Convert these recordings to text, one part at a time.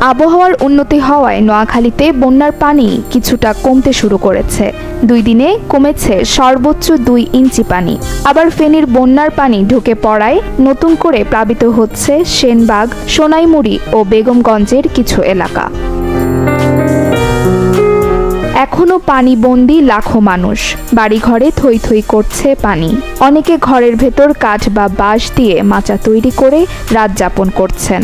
আবহাওয়ার উন্নতি হওয়ায় নোয়াখালীতে বন্যার পানি কিছুটা কমতে শুরু করেছে। দুই দিনে কমেছে সর্বোচ্চ দুই ইঞ্চি পানি। আবার ফেনীর বন্যার পানি ঢুকে পড়ায় নতুন করে প্লাবিত হচ্ছে সেনবাগ, সোনাইমুড়ি ও বেগমগঞ্জের কিছু এলাকা। এখনও পানিবন্দি লাখো মানুষ। বাড়িঘরে থই থই করছে পানি। অনেকে ঘরের ভেতর কাঠ বা বাঁশ দিয়ে মাচা তৈরি করে রাত যাপন করছেন।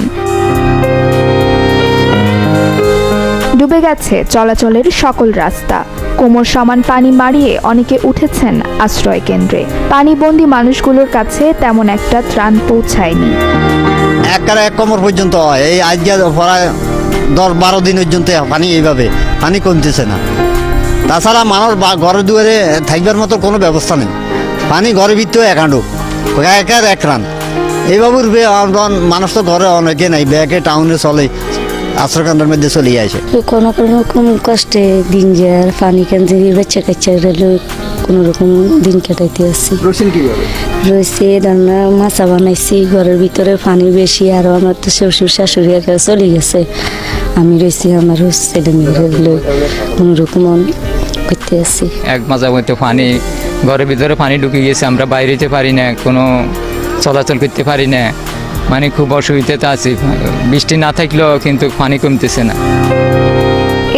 ডুবে গেছে চলাচলের সকল রাস্তা। কোমর সমান পানি মারিয়ে অনেকে উঠেছেন আশ্রয় কেন্দ্রে। পানিবন্দি মানুষগুলোর কাছে তেমন একটা ত্রাণ পৌঁছায়নি। একবারে এক কমর পর্যন্ত হয় এই আজকে প্রায় দশ বারো দিন পর্যন্ত পানি এইভাবে, পানি কমতেছে না। তাছাড়া মানুষ বা ঘরে দুয়ারে থাকবার মতো কোনো ব্যবস্থা নেই। পানি ঘরে ভিতরে একান্ডু একের এক রান এইভাবে মানুষ তো ঘরে অনেকে নাই, ব্যাগে, টাউনে চলে আশ্রয়কেন্দ্রের মধ্যে চলে আসে। কোনো কোনো রকম কষ্টে দিন যায় পানি কেন দিয়ে বাচ্চা কাচ্চা কোনো রকম দিন কাটাইতে আসছি রয়েছে রান্না মাছা বানাইছি ঘরের ভিতরে পানি বেশি আর আমার তো শ্বশুর শাশুড়ি একা চলে গেছে। আমি রয়েছি আমার ছেলে মেয়েরা কোনো রকম করতে আসছি এক মাঝে মধ্যে পানি ঘরের ভিতরে পানি ঢুকে গেছে আমরা বাইরে যেতে পারি না কোনো চলাচল করতে পারি না। মানে খুব অসুবিধাতে আছি। বৃষ্টি না থাকলেও কিন্তু পানি কমতেছে না।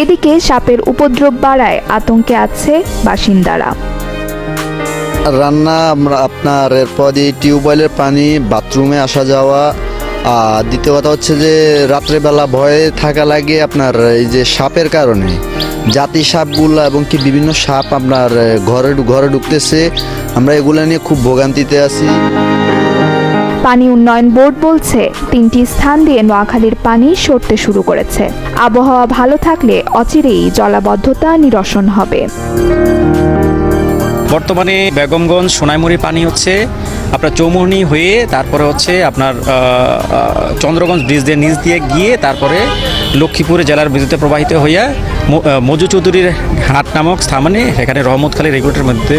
এদিকে সাপের উপদ্রব বাড়ায় আতঙ্কে আছে বাসিন্দারা। রান্না আমরা আপনার এরপর এই টিউবওয়েলের পানি বাথরুমে আসা যাওয়া। আর দ্বিতীয় কথা হচ্ছে যে রাত্রেবেলা ভয়ে থাকা লাগে আপনার এই যে সাপের কারণে। জাতি সাপগুলো এবং কি বিভিন্ন সাপ আপনার ঘরে ঘরে ঢুকতেছে। আমরা এগুলো নিয়ে খুব ভোগান্তিতে আছি। পানি উন্নয়ন বোর্ড বলছে, তিনটি স্থান দিয়ে নোয়াখালীর পানি সরতে শুরু করেছে। আবহাওয়া ভালো থাকলে অচিরেই জলাবদ্ধতা নিরসন হবে। বর্তমানে বেগমগঞ্জ সোনাইমুড়ি পানি হচ্ছে আপনার চৌমুহনি হয়ে তারপরে হচ্ছে আপনার চন্দ্রগঞ্জ ব্রিজ দিয়ে নিচ দিয়ে গিয়ে তারপরে লক্ষ্মীপুর জেলার বিদ্যুতে প্রবাহিত হইয়া মজু চৌধুরীর হাট নামক স্থানে এখানে রহমতখালী রেগুলেটর মধ্যে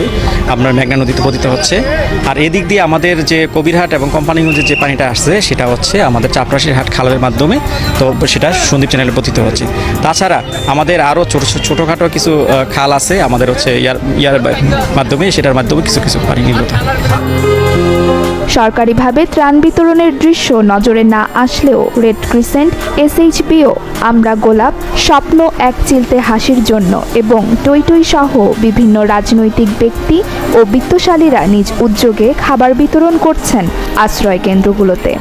আপনার মেঘনা নদীতে পতিত হচ্ছে আর এদিক দিয়ে আমাদের যে কবিরহাট এবং কোম্পানিগঞ্জের যে পানিটা আসছে, সেটা হচ্ছে আমাদের চাপরাশির হাট খালের মাধ্যমে, তো সেটা সন্দীপ চ্যানেলে পতিত হচ্ছে তাছাড়া আমাদের আরও ছোটো ছোটোখাটো কিছু খাল আছে, আমাদের হচ্ছে ইয়ার ইয়ার মাধ্যমে, সেটার মাধ্যমে কিছু কিছু পানি নির্গত। সরকারিভাবে ত্রাণ বিতরণের দৃশ্য নজরে না আসলেও রেড ক্রিসেন্ট, এসএইচবিও, আমরা গোলাপ, স্বপ্ন এক চিলতে হাসির জন্য এবং টই টই সহ বিভিন্ন রাজনৈতিক ব্যক্তি ও বিত্তশালীরা নিজ উদ্যোগে খাবার বিতরণ করছেন আশ্রয় কেন্দ্রগুলোতে